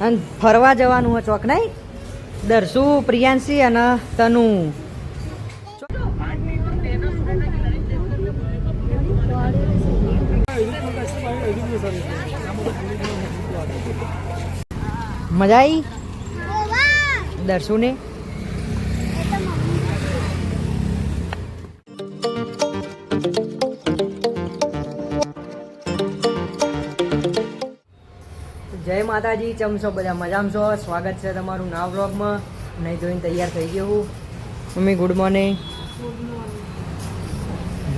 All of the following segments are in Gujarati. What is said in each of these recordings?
અને ફરવા જવાનું હોય ચોક નહીં? દર્શુ પ્રિયાંશી અને તનુ? મજા આવી દર્શુને માતાજી ચમશો બધા મજામાં છો? સ્વાગત છે તમારું નવા વ્લોગમાં. નહીં જોઈને તૈયાર થઈ ગયો હું. મમ્મી ગુડ મોર્નિંગ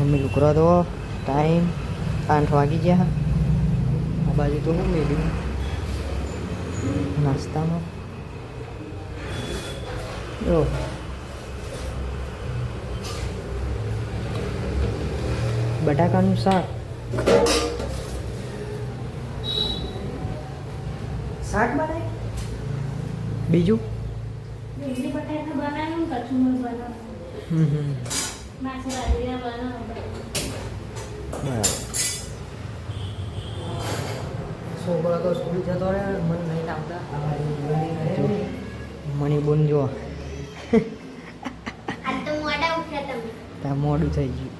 મમ્મી લુકરો તો ટાઈમ આઠ વાગી ગયા. આ બાજુ તો હું મેળ્યું નાસ્તામાં. જો. બટાકાનું શાક. શાક બનાય? બીજું? ભીંડી બટાકા બનાવ્યું કચુંબર બનાવ્યું. બનાવ્યું. બરાબર. છોકરો તો સ્કૂલ જતો રહે મન નહીં આવતા મણી બોન જો મોડા થઈ ગયું.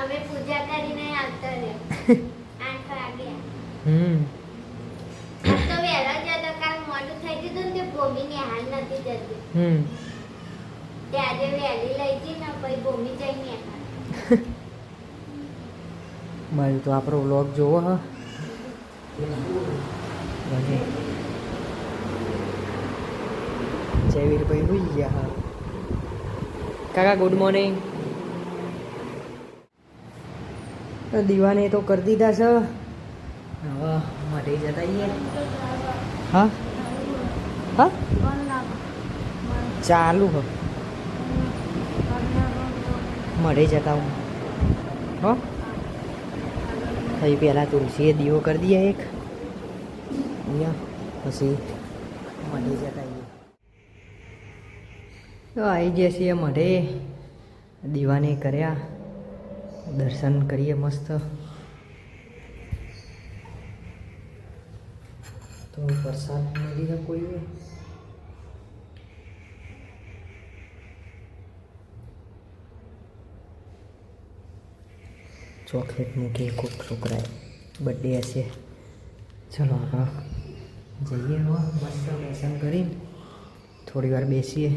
અમે પૂજા કરીને આવતા રહ્યા. આઠ વાગ્યા. હમ આજ તો વહેલા જતો કાલ મોડું થઈ ગયું ને તે ભૂમિની હાલ નથી જતી. હમ. તે આજે વહેલી લઈ જઈ ને પછી ભૂમિ જઈને બાજુ તો આપણો વ્લોગ જોવો હા. જયવીર જયવીરભાઈ હોઈ ગયા હા. કાકા ગુડ મોર્નિંગ દીવાને તો કરી દીધા છે. હવે માટે જતા આવીએ. હા? હા? ચાલુ હ. મળે જતા હું. હો? પછી પહેલાં તુલસીએ દીવો કરી દઈએ એક. અહીંયા પછી મઢે જતા તો આવી જઈએ છીએ મઢે દીવાને કર્યા. દર્શન કરીએ મસ્ત. તો વરસાદ મળી કોઈ ચોકલેટ મૂકી કોક છોકરાએ બર્થડે હશે. ચલો હા જઈએ હવે, મસ્ત દર્શન કરીને. થોડી વાર બેસીએ.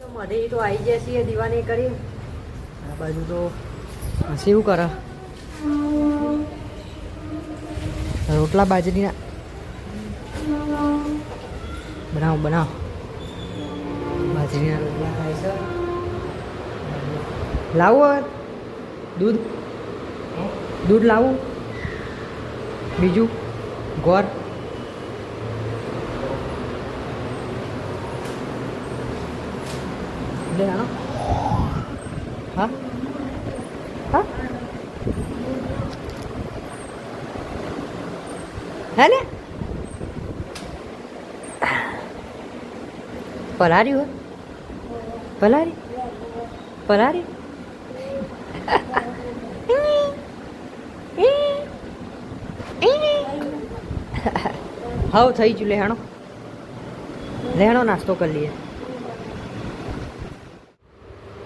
તો મળે તો આવી જાય છીએ દીવાની કરી આ બાજુ તો હસી શું કરે. રોટલા બાજરીના. બનાવો બનાવો. બાજરીના રોટલા ખાય છે. લાવો દૂધ? દૂધ લાવું? બીજું? લે હા. હા? હે? ને? પલારી હોય? પલારી પલારી હવ થઈ ગયું લેહાણો. લેહાણો નાસ્તો કરી લઈએ.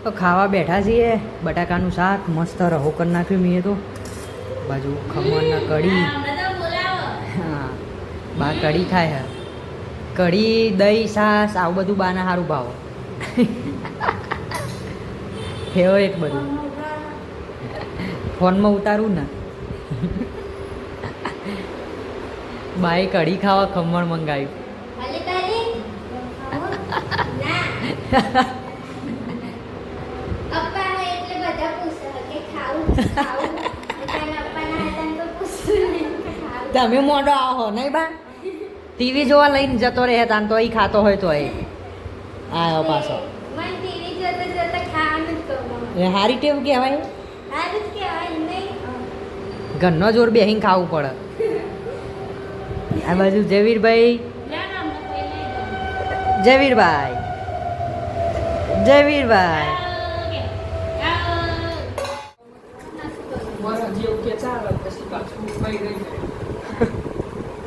તો ખાવા બેઠા છીએ, બટાકાનું શાક, મસ્ત રહો કરી નાખ્યું મેં તો. બાજુ ખમણના કઢી. હા, બા કઢી ખાય હે. કઢી, દહીં સાસ આવું બધું બાના સારું ભાવ. ફેવરેટ બધું. ફોનમાં ઉતારું ને. તો કઢી ખાવા ખમણ મંગાવ્યું તમે મોડો આવો નહીં બા? ટીવી જોવા લઈને જતો રહે તાન તો એ ખાતો હોય તો એ. આવ્યો પાછો. હારી ટેવ કહેવાય? ઘરનો જોર બેહીને ખાવું પડે. આ બાજુ જયવીરભાઈ જયવીરભાઈ જયવીરભાઈ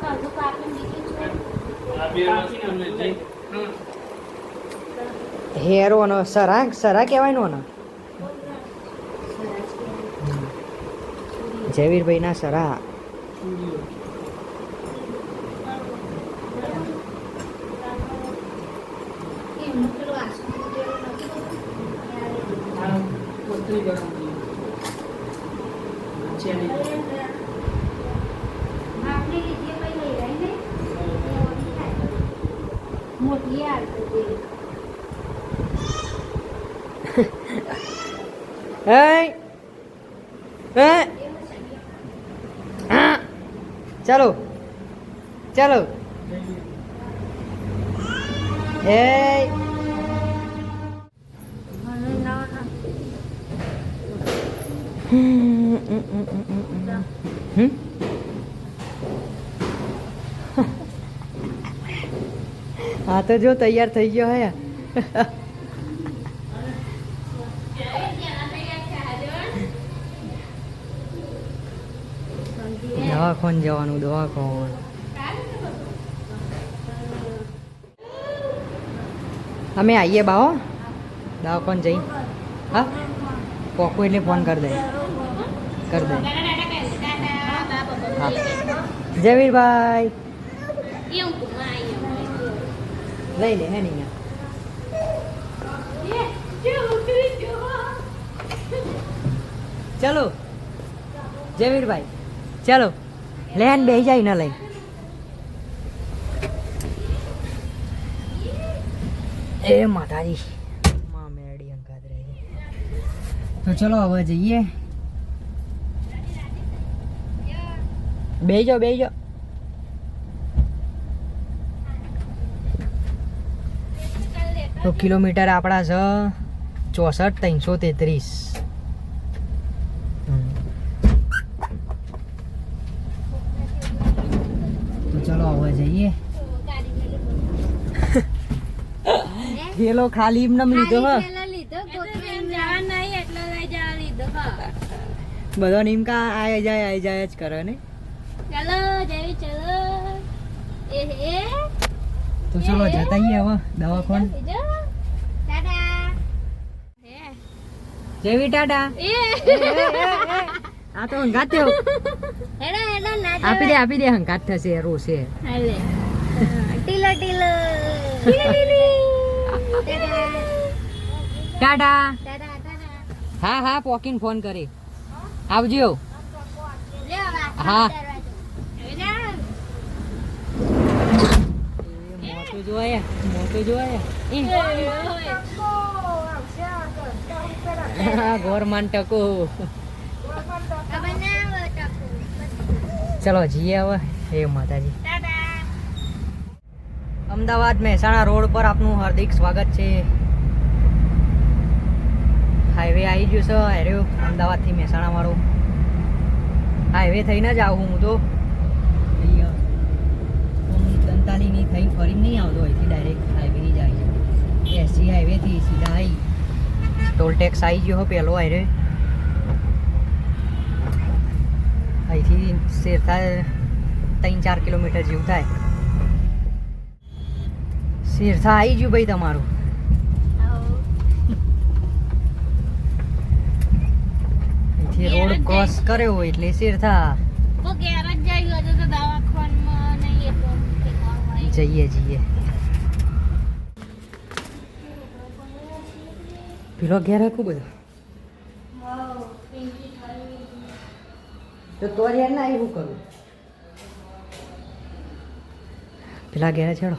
અડધું કાપીને હેરો ને સરા સરા કહેવાય નો ને જયવીરભાઈ ના સરા એમનું પેલું વાસણ મૂકેલું નતું. આપણે લીધે કઈ લઈ રહી ને એ ઓછી થાય. હે હે હા. ચાલો ચાલો હા, તો જો તૈયાર થઈ ગયો હે. દવાખાન જવાનું, દવાખાન. અમે આવીએ બાઓ દવાખાન જઈ. હા? પોકો એટલે ફોન કરી દે. કરી દે. હા. જયવીરભાઈ એવું કુમાં આવ્યો. લઈ લે હે નહીં. ચલો જયવીરભાઈ ચલો લેન બે જાય ન લઈ. એ માતાજી. માં મેડી અંકાત રહી તો ચલો હવે જઈએ. બેજો બેજો તો કિલોમીટર આપણા છે ચોસઠ ત્રણસો તેત્રીસ. તો ચલો હવે જઈએ. થેલો ખાલી એમ નમ લીધો હ. બધો નિમકા આય જાય આય જાય જ કરે ને. ચલો જઈ ચલો. એ તો ચલો જતા હવે દવાખાન બીજો દાદા હે જેવી ટાટા. આ તો હંગાત થયો. આપી દે આપી દે હંગાત થશે રો છે. ટીલો ટીલો. ટાટા. હા હા પોકીન ફોન કરી. આવજો. હા. જોયા મોતો જોયા. ગોરમાન ટકો. ચલો જઈએ હવે. હે માતાજી. અમદાવાદ મહેસાણા રોડ પર આપનું હાર્દિક સ્વાગત છે. હાઈવે આવી ગયો છે હેર્યો અમદાવાદથી મહેસાણા વાળો. હાઈવે થઈને જ આવું હું તો. દંતાલીની થઈ ફરી નહીં આવતો અહીંથી ડાયરેક્ટ હાઈવેની જ આવી એસજી હાઈવેથી સીધા આવી ટોલ ટેક્સ આવી ગયો હો પહેલો હાઈવે અહીંથી શેરથા ત્રણ ચાર કિલોમીટર જેવું થાય. શેરથા આવી ગયું ભાઈ તમારું. રોડ ક્રોસ કર્યો હોય એટલે શેરથા જઈએ ઘેર જ જઈ હજુ તો દવાખાનમાં નહીં એટલો ઠેકાણું હોય. જઈએ જઈએ પેલો ઘેર હતું બધો? તો તો યાર ના એવું કરું? પેલા ઘેરે ચડો.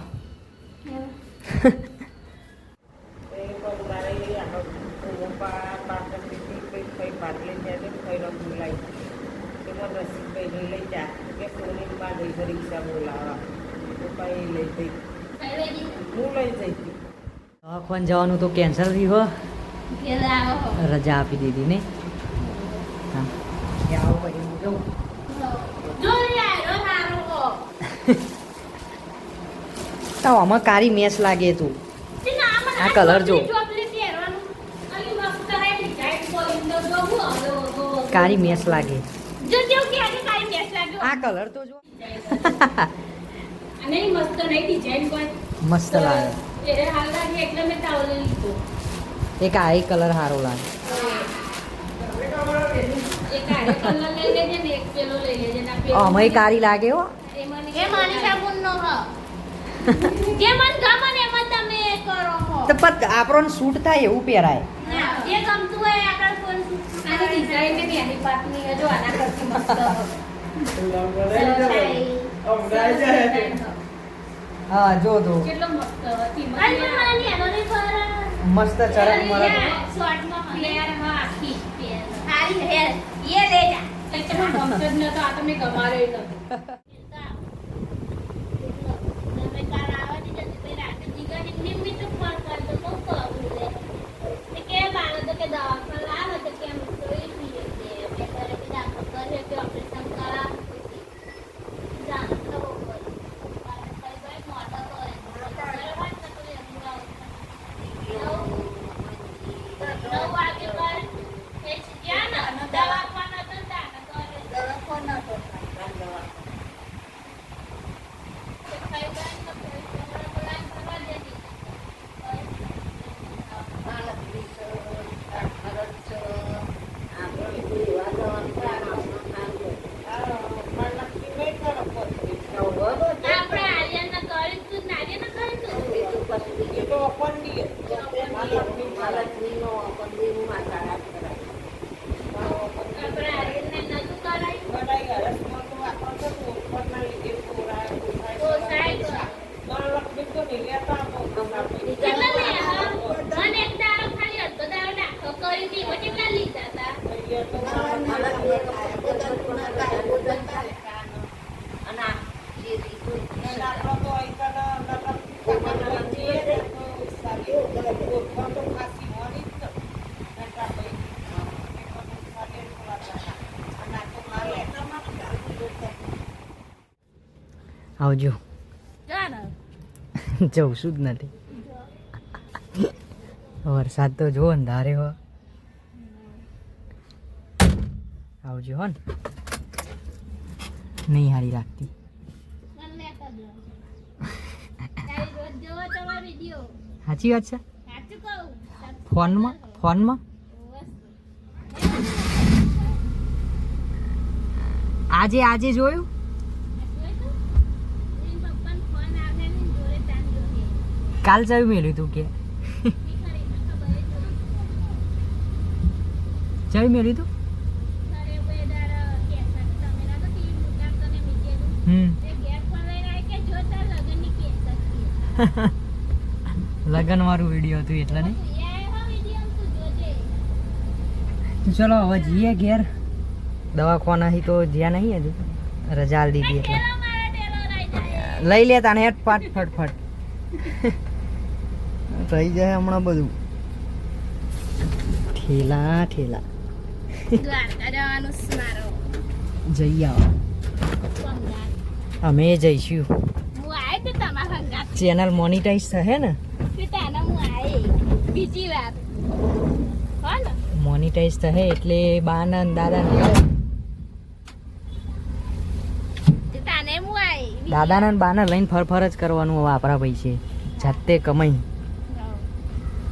જવાનું તો કેન્સલ થયું. રજા આપી દીધી ને. તો આમાં કારી મેચ લાગે તું. આ કલર જો. કારી મેચ લાગે. આ કલર તો જો. મસ્ત નહીં ડિઝાઇન કોઈ મસ્ત લાગે. એ હાલ લાગે એટલે મેં તાવલે લીધો. એક આ એ કલર સારો લાગે. એક આરે કલર લઈ લેજે ને એક પેલો લઈ લેજે ને આ પેલો અમે કારી લાગે હો. તો પત આપણો સૂટ થાય એવું પહેરાય. ડિઝાઇન હા જો તો કેટલો મસ્ત ચરક મળે શોર્ટમાં હેર હા આખી સારી હેર યે લે જા ડોક્ટર ન તો આ તમે ગમારે ન નિયમિત પર પર તો કો કે બાળક કે દવા આવજો. જાણ જવું છું જ નથી. વરસાદ તો જો અંધારે હો. આવજો હો ને. નહીં હારી લાગતી મને કરજો તારી રોજ જોવો તમારો વિડિયો સાચી વાત છે? સાચું કહું? ફોનમાં? ફોનમાં? આજે આજે જોયું પપ્પાનો ફોન આવે ને જોડે ચાંદ જોઈએ કાલ ચાવી મેળ્યું તું કે. ચાવી મેળ્યું તું? ના લગન વાળું વીડિયો હતું એટલે ને. તું ચલો હવે જઈએ ઘેર. દવાખાનાથી તો જ્યાં નહીં હજુ. રજા આલી દીધી એટલે. લઈ લેતા તાણે ફટ ફટ ફટ. થઈ જાય હમણાં બધું. ઠેલા ઠેલા. જઈ આવો. અમે જઈશું. હું આય તો તમારા સંગાત ચેનલ મોનિટાઈઝ થશે ને? કે તાને હું આય બીજી વાર મોનિટાઈઝ થશે એટલે બા ને દાદાને તે તાને હું આય ને લઈને ફર ફર જ કરવાનું હવે આપણા ભાઈ જાતે કમાઈ.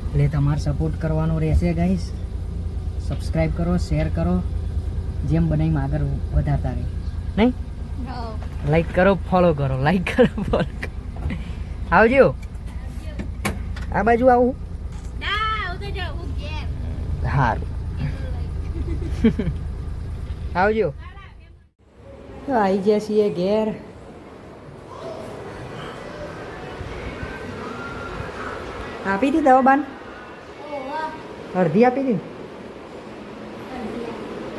એટલે તમારે સપોર્ટ કરવાનો રહેશે ગાઈસ સબસ્ક્રાઈબ કરો શેર કરો. જેમ બનાવીને આગળ વધારતા રહે. નહીં. લાઈક કરો ફોલો કરો. લાઈક કરો ફોલો કરો. આવજો. આ બાજુ આવું. સારું આવજો. તો આવી ગયા છીએ ઘેર. આપી હતી દવા બાન અડધી આપી હતી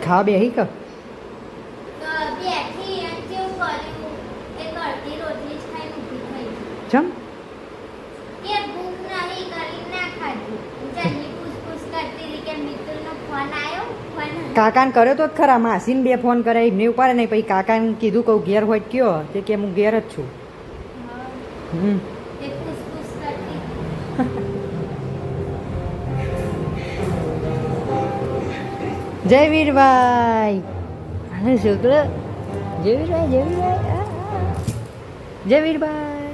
ખા બે બેહી ક. ચમ? કાકાને કર્યો તો જ ખરા. માસીને બે ફોન કરાય. એમને ઉપાડે નહીં. પછી કાકાને કીધું કહું ઘેર હોય કયો. તે કે હું ઘેર જ છું. હમ. જય વીરભાઈ. અને છોકરો જય વીરભાઈ જય વીરભાઈ. જય વીરભાઈ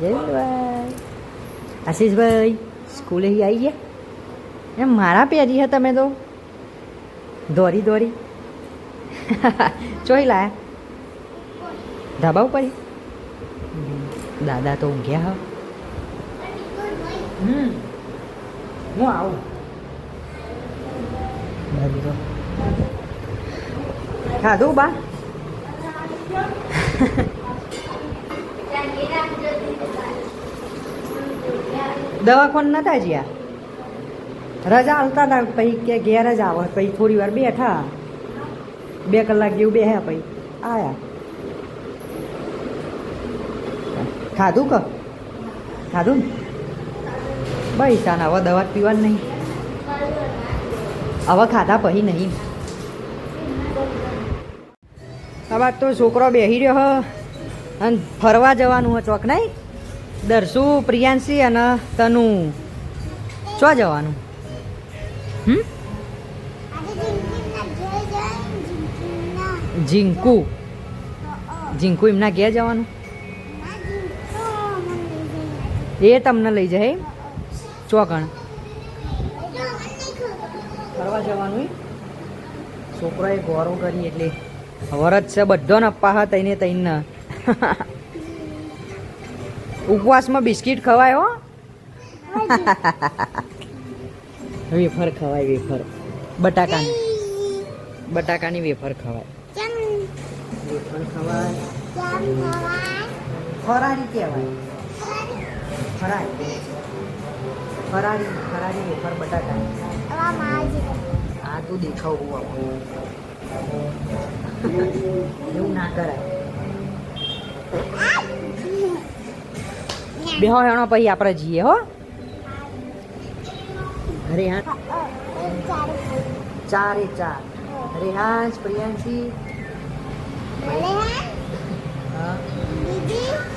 જય વીરભાઈ. આશીષભાઈ, સ્કૂલે આવી ગયા? એમ મારા પહેરી હતા તમે તો. દોરી દોરી. ચોઈ લાયા. ધાબા ઉપર દાદા તો ઊંઘ્યા હા. હું આવું. ખાધું બા? દવાખાન નતા જ્યાં? રજા હાલતા હતા પછી કે ઘેર જ આવે, પછી થોડી વાર બેઠા. બે કલાક જેવું બેહ્યા પછી. આયા. ખાધું ક? ખાધું ને? બસ હવે દવા પીવાની નહીં. હવે ખાધા પછી નહીં. હવે તો છોકરો બેસી રહ્યો અને ફરવા જવાનું હ ચોક નહીં. દર્શુ પ્રિયાંશી અને તનુ. ચો જવાનું? હમ? ઝીંકુ. ઝીંકુ એમના ઘેર જવાનું? એ તમને લઈ જાય ચોકણ. ફરવા જવાનું? છોકરાએ ગોરો કરી એટલે વરત છે, બધો ને અપ્પા હા તઈને તઈને. ઉપવાસમાં બિસ્કિટ ખવાય હો? વેફર ખવાય, વેફર. બટાકાની. બટાકાની વેફર ખવાય. વેફર ખવાય. ફરારી કહેવાય. ફરારી ફરારી ફરારી વેફર બટાકાની. આ તું દેખાવ એવું ના કરાય. બેહો હેણો પછી આપણે જઈએ હો. રેહાન. ચારે ચાર. રેહાંશ પ્રિયાંશી. હા.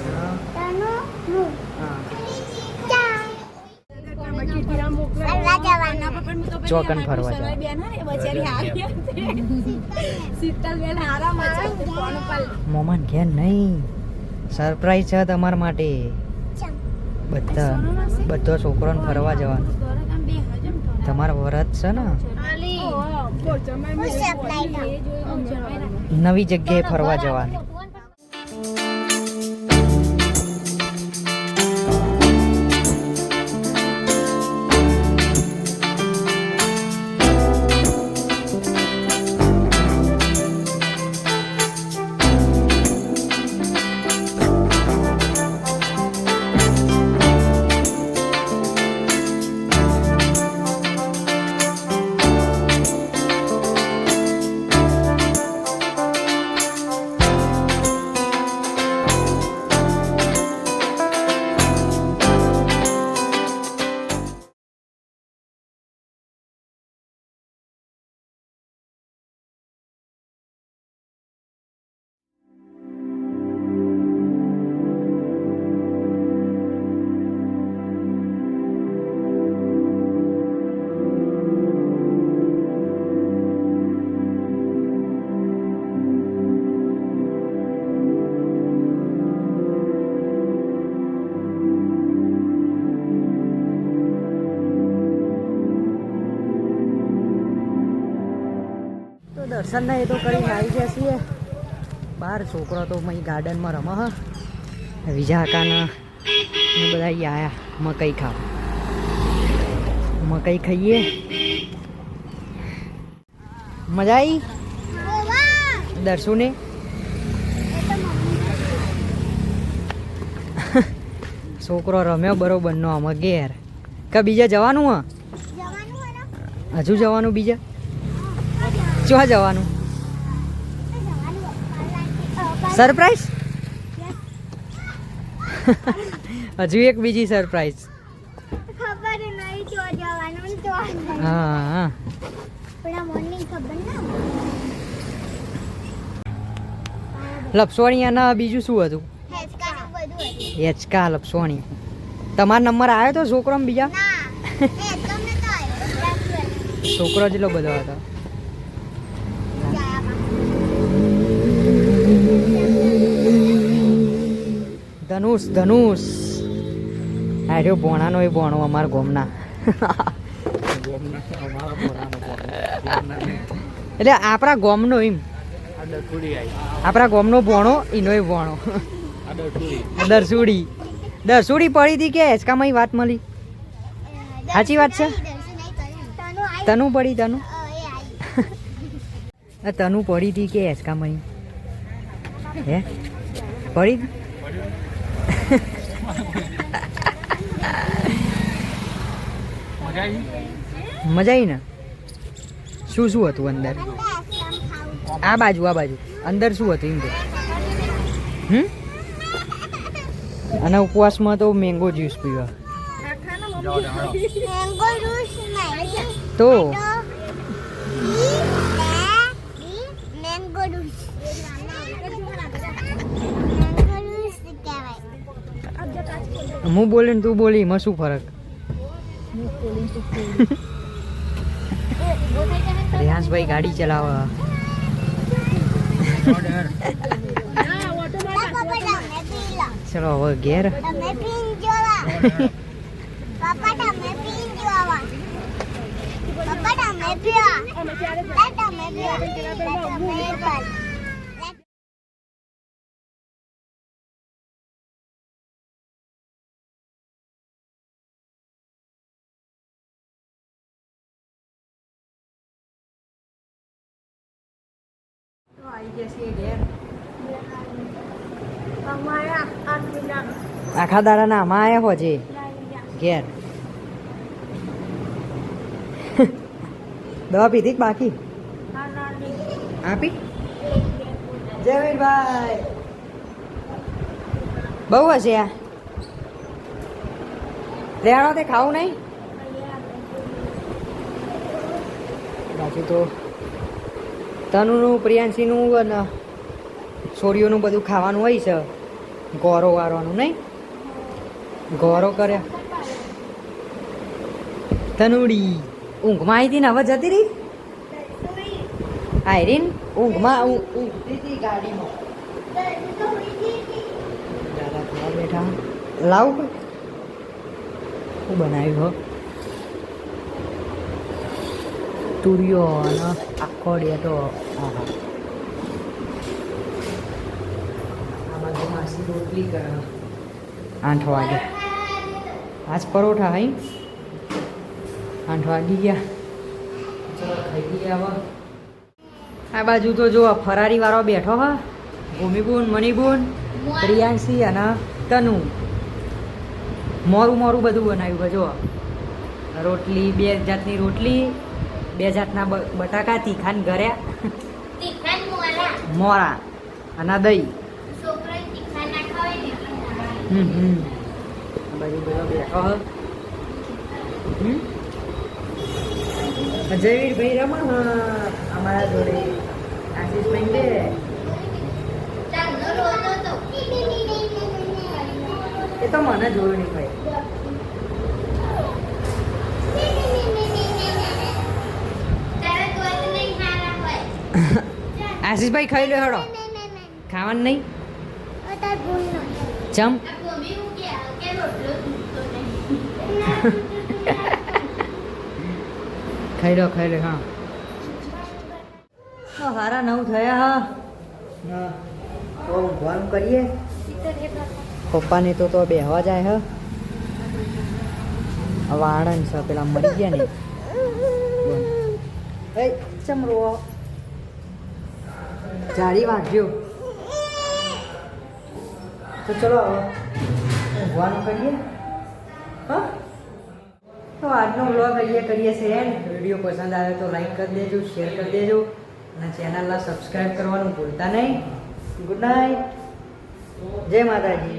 હા. હા. ચોકન ફરવા જાવ મોમાન ઘેર નહીં. સરપ્રાઈઝ છે તમારા માટે. બધા બધો છોકરોને ફરવા જવાનું. તમારા વરત છે ને? નવી જગ્યાએ ફરવા જવાનું. દર્શન ને એ તો કરીને આવી ગયા છીએ. બહાર છોકરો તો અહીં ગાર્ડનમાં રમે હ. વિજા કાના ને બધા આવ્યા આયા મકઈ ખાવા. મકઈ ખાઈએ. મજા આવી દર્શુને? છોકરો રમ્યો બરોબર નો આમાં ઘેર. કે બીજા જવાનું હ? હજુ જવાનું બીજા? ચો જવાનું. સરપ્રાઈઝ હજુ એક બીજી સરપ્રાઈઝ. હા. પેલા ના બીજું શું હતું? હેચકા લપસોણી તમારો નંબર આવ્યો તો છોકરો બીજા. છોકરો જેટલો બધો હતો. ધનુષ ધનુષ. આ રહ્યો ભોણાનો એ ભોણો અમારા ગોમના. એટલે આપણા ગોમનો એમ. આપણા ગોમનો ભોણો, એનો એ ભોણો. દરસુડી. દરસુડી પડી હતી કે હેચકામાં વાત મળી? સાચી વાત છે? તનુ પડી, તનુ? તનુ પડી હતી કે હેચકામાં હે? પડી? મજા આવી ને? શું શું હતું અંદર? આ બાજુ આ બાજુ. અંદર શું હતું એમ તો હમ? અને ઉપવાસમાં તો મેંગો જ્યુસ પીવા. તો? હું બોલે ને તું બોલી, એમાં શું ફરક? રેહાંશભાઈ ગાડી ચલાવે. ચલો હવે ઘેર. પપ્પા આખા દાડાના આમાં આયા હોજે ઘેર. દવા પીધી બાકી? આપી? જયવીરભાઈ બહુ હશે આ. રેહાણો તે ખાવું નહીં? બાકી તો તનુનું પ્રિયાંશીનું અને છોડીઓનું બધું ખાવાનું હોય છે. ગોરો વારવાનું નહીં? ગોરો કર્યા તનુડી ઊંઘમાં આવી હતી ને? હવે જતી રહી? આયરીન ઊંઘમાં ઊંઘ ઊંઘતી હતી બેઠા. લાવ શું બનાવ્યું હો? તુરિયો અને આખો તો આહા આ બાજુ માસી રોટલી કરે આઠ વાગે આજ પરોઠા હઈ આઠ વાગી ગયા ખાઈ ગયા આ બાજુ તો જો ફરારી વાળો બેઠો હા ભૂમિબુન મણિબુન પ્રિયાંશી અને તનુ મોરું મોરું બધું બનાવ્યું જો રોટલી બે જાતની રોટલી બે જાતના બટાકા તીખાન ગળ્યા તીખાન મોરા. અને દહીં. તીખા ને હમ બાજુ બધો બેઠો હમ? જયવીરભાઈ રમણ અમારા જોડે. આશીષભાઈ બે. એ તો મને જોયું નહીં ભાઈ તારા દોત નહીં હારા હોય આશીષભાઈ ખાઈ લો હેડો. ખાવાનું નહીં? ચમ ખાઈ લો ખાઈ લો હા. હારા નવ થયા હા. હા. તો ઊંઘવાનું કરીએ? પપ્પાને તો તો બેહવા જાય હ. વાળન છે પેલા મરી ગયા ને. બોલ. એ ચમરો. જારી વાગ્યો. તો ચલો ઊંઘવાનું કરીએ. હા? તો આજનો વ્લોગ અહીંયા કરીએ છીએ એન્ડ વીડિયો પસંદ આવે તો લાઈક કરી દેજો શેર કરી દેજો અને ચેનલને સબસ્ક્રાઈબ કરવાનું ભૂલતા નહીં. ગુડ નાઇટ જય માતાજી.